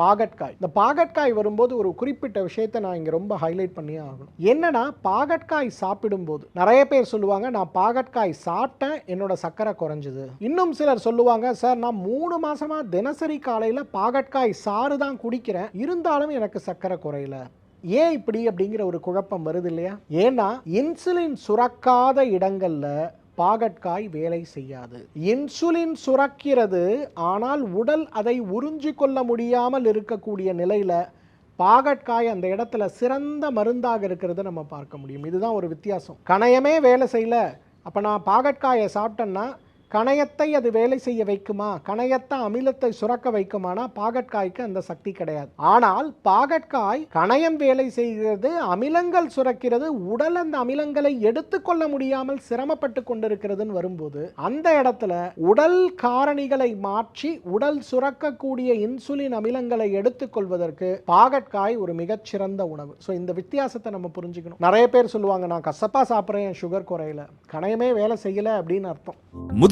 பாகற்காய். இந்த பாகற்காய் வரும்போது ஒரு குறிப்பிட்ட விஷயத்தை நான் இங்கே ரொம்ப ஹைலைட் பண்ணியே ஆகணும். என்னன்னா பாகற்காய் சாப்பிடும்போது நிறைய பேர் சொல்லுவாங்க நான் பாகற்காய் சாப்பிட்டேன் என்னோட சர்க்கரை குறைஞ்சிது. இன்னும் சிலர் சொல்லுவாங்க சார் நான் மூணு மாசமா தினசரி காலையில் பாகற்காய் சாறு தான் குடிக்கிறேன் இருந்தாலும் எனக்கு சர்க்கரை குறையல. ஏன் இப்படி அப்படிங்கிற ஒரு குழப்பம் வருது இல்லையா? ஏன்னா இன்சுலின் சுரக்காத இடங்களில் பாகற்காய் வேலை செய்யாது. இன்சுலின் சுரக்கிறது. ஆனால் உடல் அதை உறிஞ்சி கொள்ள முடியாமல் இருக்கக்கூடிய நிலையில் பாகற்காய் அந்த இடத்துல சிறந்த மருந்தாக இருக்கிறத நம்ம பார்க்க முடியும். இதுதான் ஒரு வித்தியாசம். கணையமே வேலை செய்யல. அப்போ நான் பாகற்காயை சாப்பிட்டேன்னா கணையத்தை அது வேலை செய்ய வைக்குமா? கணையத்தை அமிலத்தை சுரக்க வைக்குமானா? பாகற்காய்க்கு அந்த சக்தி கிடையாது. ஆனால் பாகற்காய் கணையம் வேலை செய்கிறது அமிலங்கள் சுரக்கிறது உடல் அந்த அமிலங்களை எடுத்துக்கொள்ள முடியாமல் சிரமப்பட்டு கொண்டிருக்கிறதுன்னு வரும்போது அந்த இடத்துல உடல் காரணிகளை மாற்றி உடல் சுரக்கக்கூடிய இன்சுலின் அமிலங்களை எடுத்துக்கொள்வதற்கு பாகற்காய் ஒரு மிகச்சிறந்த உணவு. ஸோ இந்த வித்தியாசத்தை நம்ம புரிஞ்சுக்கணும். நிறைய பேர் சொல்லுவாங்க நான் கசப்பா சாப்பிட்றேன் சுகர் குறையில. கணையமே வேலை செய்யல அப்படின்னு அர்த்தம்.